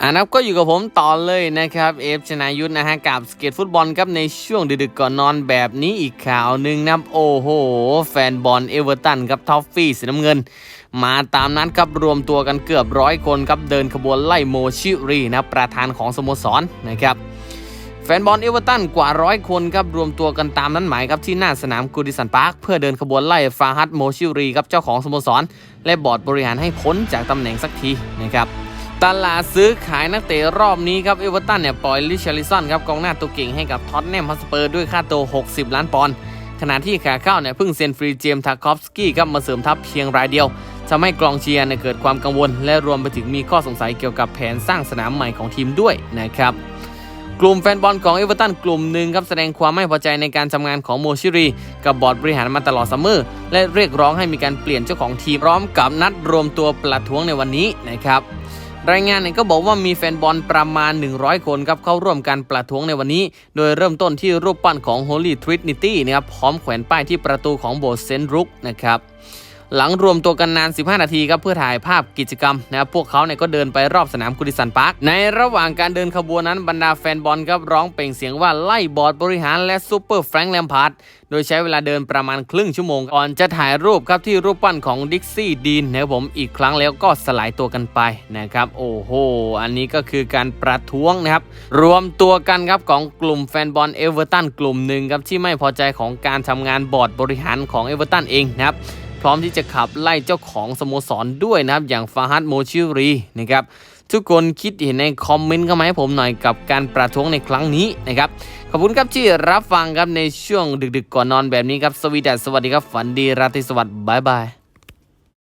อ่านับก็อยู่กับผมต่อเลยนะครับเอฟชนายุทธนะฮะกับสเก็ตฟุตบอลครับในช่วงดึกๆก่อนนอนแบบนี้อีกข่าวหนึ่งนะครับโอ้โห แฟนบอลเอเวอร์ตันครับทอฟฟี่สีน้ำเงิน มาตามนั้นครับรวมตัวกันเกือบร้อยคนครับเดินขบวนไล่โมชิรีนะประธานของสโมสรนะครับแฟนบอลเอเวอร์ตันกว่าร้อยคนครับรวมตัวกันตามนั้นหมายครับที่หน้าสนามกูดิสันพาร์คเพื่อเดินขบวนไล่ฟาฮัดโมชิรีครับเจ้าของสโมสร และบอร์ดบริหารให้พ้นจากตำแหน่งสักทีนะครับ ตลาดซื้อขายนักเตะรอบนี้ครับเอเวอร์ตันเนี่ยปล่อยลิชาริสันครับกองหน้าตัวเก่งให้กับท็อตแนมฮอสเปอร์ด้วยค่าตัว 60 ล้านปอนด์ขณะที่ขาเข้าเนี่ยเพิ่งเซ็นฟรีเจมส์ทาคอฟสกี้ครับมาเสริมทัพเพียงรายเดียวทำให้กองเชียร์เนี่ยเกิดความกังวล และรวมไปถึงมีข้อสงสัยเกี่ยวกับแผนสร้างสนามใหม่ของทีมด้วยนะครับกลุ่มแฟนบอลของเอเวอร์ตันกลุ่มหนึ่งครับแสดงความไม่พอใจในการทำงานของโมชิรี กับบอร์ดบริหารมาตลอดซัมเมอร์และเรียกร้องให้มีการเปลี่ยนเจ้าของทีมพร้อมกับนัดรวมตัวประท้วงในวันนี้นะครับ รายงานเนี่ยก็บอกว่ามีแฟนบอลประมาณ 100 คนครับเข้าร่วมการประท้วงในวันนี้ โดยเริ่มต้นที่รูปปั้นของ Holy Trinity นะครับพร้อมแขวนป้ายที่ประตูของโบสถ์เซนต์รุกนะครับ หลังรวมตัวกันนาน 15 นาทีครับเพื่อถ่ายภาพกิจกรรมนะครับพวกเขาเนี่ยก็เดินไปรอบสนามกุดิสันพาร์คในระหว่างการเดินขบวนนั้นบรรดาแฟนบอลครับร้องเปล่งเสียงว่าไล่บอร์ดบริหารและซูเปอร์แฟรงค์แลมพาร์ดโดยใช้เวลาเดินประมาณครึ่งชั่วโมงก่อนจะถ่ายรูปครับที่รูปปั้นของดิกซี่ดีนนะครับผมอีกครั้งแล้วก็สลายตัวกันไปนะครับโอ้โหอันนี้ก็คือการประท้วงนะครับรวมตัวกันครับของกลุ่มแฟนบอลเอเวอร์ตันกลุ่มหนึ่งครับที่ไม่พอใจของการทำงานบอร์ดบริหารของเอเวอร์ตันเองนะครับ พร้อมที่จะขับไล่เจ้าของสโมสรด้วยนะครับ อย่างฟาฮัดโมชิรีนะครับทุกคนคิดเห็นในคอมเมนต์เข้ามาให้ผมหน่อยกับการประท้วงในครั้งนี้นะครับ ขอบคุณครับที่รับฟังครับในช่วงดึกๆก่อนนอนแบบนี้ครับ สวีดัสสวัสดีครับฝันดีราตรีสวัสดิ์บายบาย